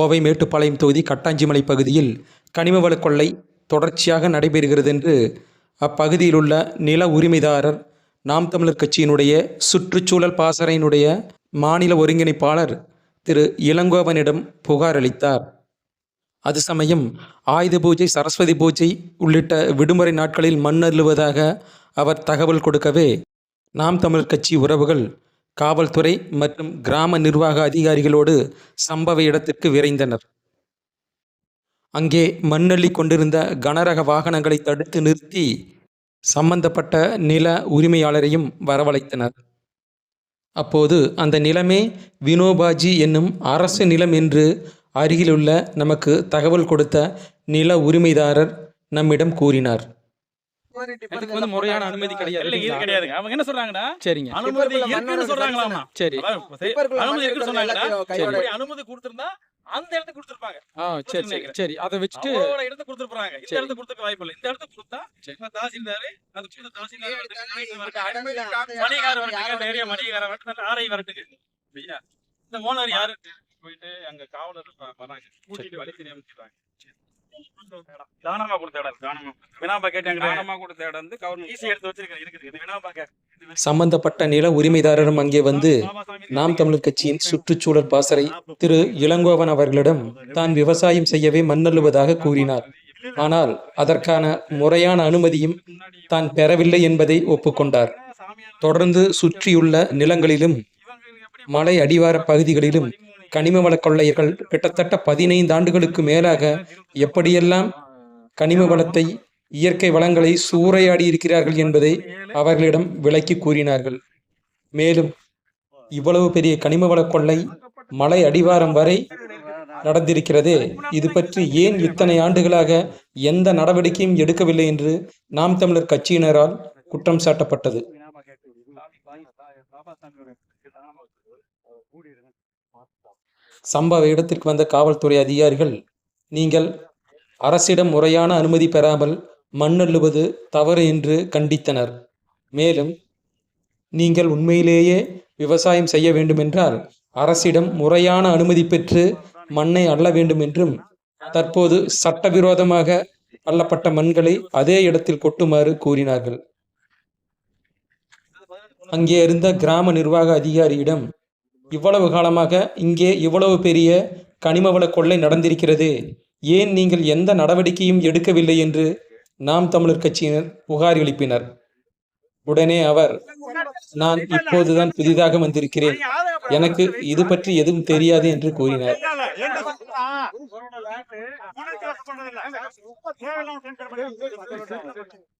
கோவை மேட்டுப்பாளையம் தொகுதி கட்டாஞ்சிமலை பகுதியில் கனிம வள கொள்ளை தொடர்ச்சியாக நடைபெறுகிறது என்று அப்பகுதியில் உள்ள நில உரிமைதாரர் நாம் தமிழர் கட்சியினுடைய சுற்றுச்சூழல் பாசறையினுடைய மாநில ஒருங்கிணைப்பாளர் திரு இளங்கோவனிடம் புகார் அளித்தார். அது சமயம் ஆயுத பூஜை சரஸ்வதி பூஜை உள்ளிட்ட விடுமுறை நாட்களில் மண் அருள்வதாக அவர் தகவல் கொடுக்கவே நாம் தமிழர் கட்சி உறவுகள் காவல்துறை மற்றும் கிராம நிர்வாக அதிகாரிகளோடு சம்பவ இடத்திற்கு விரைந்தனர். அங்கே மண்ணள்ளி கொண்டிருந்த கனரக வாகனங்களை தடுத்து நிறுத்தி சம்பந்தப்பட்ட நில உரிமையாளரையும் வரவழைத்தனர். அப்போது அந்த நிலமே வினோபாஜி என்னும் அரசு நிலம் என்று அருகிலுள்ள நமக்கு தகவல் கொடுத்த நில உரிமைதாரர் நம்மிடம் கூறினார். இதுக்கு வந்து முறையான அனுமதி கிடையாது. இல்ல இது கிடையாதுங்க அவங்க என்ன சொல்றாங்கன்னா சரிங்க. அனுமதி இருக்குன்னு சொல்றாங்களாமா? சரி அனுமதி இருக்குன்னு அனுமதி கொடுத்திருந்தா அந்த இடத்துக்கு கொடுத்திருப்பாங்க. ஆ சரி சரி சரி. அதை வச்சுட்டு அவங்களோட இடத்த கொடுத்திருப்பாங்க. இந்த சரி. இடத்த கொடுத்துக்க வாய்ப்பு இல்லை. இந்த இடத்த கொடுத்தா தாசில்தார் அந்த சின்ன தாசில்தார் மணிகார வரட்டுங்க நிறைய மணிகார வரட்டு ஆரை வரட்டுங்க ஐயா இந்த ஓனர் யாரு? போயிட்டு அங்க காவலர் வராங்க. கூட்டிட்டு வழி தெரியாம. தானமா கொடுத்த இடம். தானமா வினாப்பா கேட்டாங்க தானமா கொடுத்த இடம் வந்து கவர்மெண்ட் ஈஸி எடுத்து வச்சிருக்கேன் இருக்குது. இது சம்பந்தப்பட்ட நில உரிமைதாரரும் அங்கே வந்து நாம் தமிழர் கட்சியின் சுற்றுச்சூழல் பாசறை திரு இளங்கோவன் அவர்களிடம் தான் விவசாயம் செய்யவே மண்ணள்ளுவதாக கூறினார். ஆனால் அதற்கான முறையான அனுமதியும் தான் பெறவில்லை என்பதை ஒப்புக்கொண்டார். தொடர்ந்து சுற்றியுள்ள நிலங்களிலும் மலை அடிவார பகுதிகளிலும் கனிம வள கொள்ளையர்கள் கிட்டத்தட்ட பதினைந்து ஆண்டுகளுக்கு மேலாக எப்படியெல்லாம் கனிம வளத்தை இயற்கை வளங்களை சூறையாடி இருக்கிறார்கள் என்பதை அவர்களிடம் விளக்கி கூறினார்கள். மேலும் இவ்வளவு பெரிய கனிம வள கொள்ளை மலை அடிவாரம் வரை நடந்திருக்கிறதே. இது பற்றி ஏன் இத்தனை ஆண்டுகளாக எந்த நடவடிக்கையும் எடுக்கவில்லை என்று நாம் தமிழர் கட்சியினரால் குற்றம் சாட்டப்பட்டது. சம்பவ இடத்திற்கு வந்த காவல்துறை அதிகாரிகள் நீங்கள் அரசிடம் முறையான அனுமதி பெறாமல் மண்ணள்ளுவது தவறு என்று கண்டித்தனர். மேலும் நீங்கள் உண்மையிலேயே விவசாயம் செய்ய வேண்டுமென்றால் அரசிடம் முறையான அனுமதி பெற்று மண்ணை அள்ள வேண்டும் என்றும் தற்போது சட்டவிரோதமாக அள்ளப்பட்ட மண்களை அதே இடத்தில் கொட்டுமாறு கூறினார்கள். அங்கே இருந்த கிராம நிர்வாக அதிகாரியிடம் இவ்வளவு காலமாக இங்கே இவ்வளவு பெரிய கனிமவள கொள்ளை நடந்திருக்கிறது. ஏன் நீங்கள் எந்த நடவடிக்கையும் எடுக்கவில்லை என்று நாம் தமிழர் கட்சியினர் புகார் எழுப்பினர். உடனே அவர் நான் இப்போதுதான் புதிதாக வந்திருக்கிறேன். எனக்கு இது பற்றி எதுவும் தெரியாது என்று கூறினார்.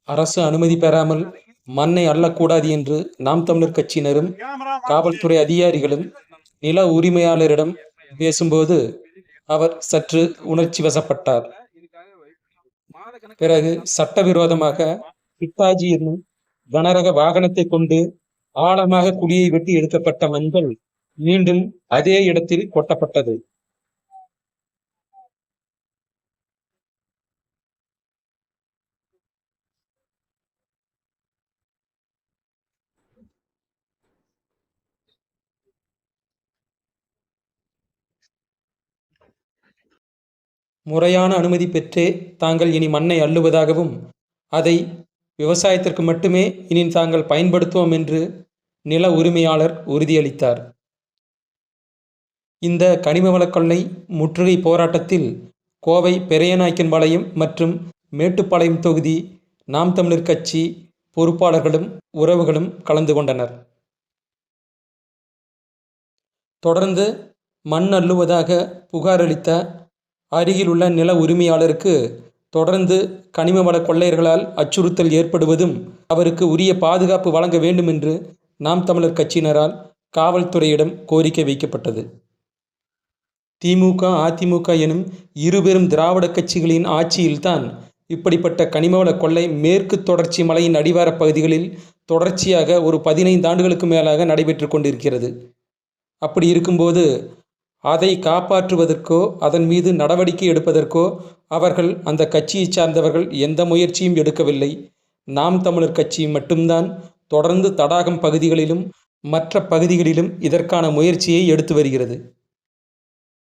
அரசு அனுமதி பெறாமல் மண்ணை அள்ளக்கூடாது என்று நாம் தமிழர் கட்சியினரும் காவல்துறை அதிகாரிகளும் நில உரிமையாளரிடம் பேசும்போது அவர் சற்று உணர்ச்சி வசப்பட்டார். பிறகு சட்டவிரோதமாக பித்தாஜி என்னும் கனரக வாகனத்தை கொண்டு ஆழமாக குழியை வெட்டி எடுக்கப்பட்ட மஞ்சள் மீண்டும் அதே இடத்தில் கொட்டப்பட்டது. முறையான அனுமதி பெற்றே தாங்கள் இனி மண்ணை அள்ளுவதாகவும் அதை விவசாயத்திற்கு மட்டுமே இனி தாங்கள் பயன்படுத்துவோம் என்று நில உரிமையாளர் உறுதியளித்தார். இந்த கனிம வளக்கொள்ளை முற்றுகை போராட்டத்தில் கோவை பெரியநாயக்கன்பாளையம் மற்றும் மேட்டுப்பாளையம் தொகுதி நாம் தமிழர் கட்சி பொறுப்பாளர்களும் உறவுகளும் கலந்து கொண்டனர். தொடர்ந்து மண் அள்ளுவதாக புகாரளித்த அருகிலுள்ள நில உரிமையாளருக்கு தொடர்ந்து கனிம வள கொள்ளையர்களால் அச்சுறுத்தல் ஏற்படுவதும் அவருக்கு உரிய பாதுகாப்பு வழங்க வேண்டும் என்று நாம் தமிழர் கட்சியினரால் காவல்துறையிடம் கோரிக்கை வைக்கப்பட்டது. திமுக அதிமுக எனும் இருபெரும் திராவிட கட்சிகளின் ஆட்சியில்தான் இப்படிப்பட்ட கனிமவள கொள்ளை மேற்கு தொடர்ச்சி மலையின் அடிவார பகுதிகளில் தொடர்ச்சியாக ஒரு பதினைந்து ஆண்டுகளுக்கு மேலாக நடைபெற்று கொண்டிருக்கிறது. அப்படி இருக்கும்போது அதை காப்பாற்றுவதற்கோ அதன் மீது நடவடிக்கை எடுப்பதற்கோ அவர்கள் அந்த கட்சியை சார்ந்தவர்கள் எந்த முயற்சியும் எடுக்கவில்லை. நாம் தமிழர் கட்சி மட்டும்தான் தொடர்ந்து தடாகம் பகுதிகளிலும் மற்ற பகுதிகளிலும் இதற்கான முயற்சியை எடுத்து வருகிறது.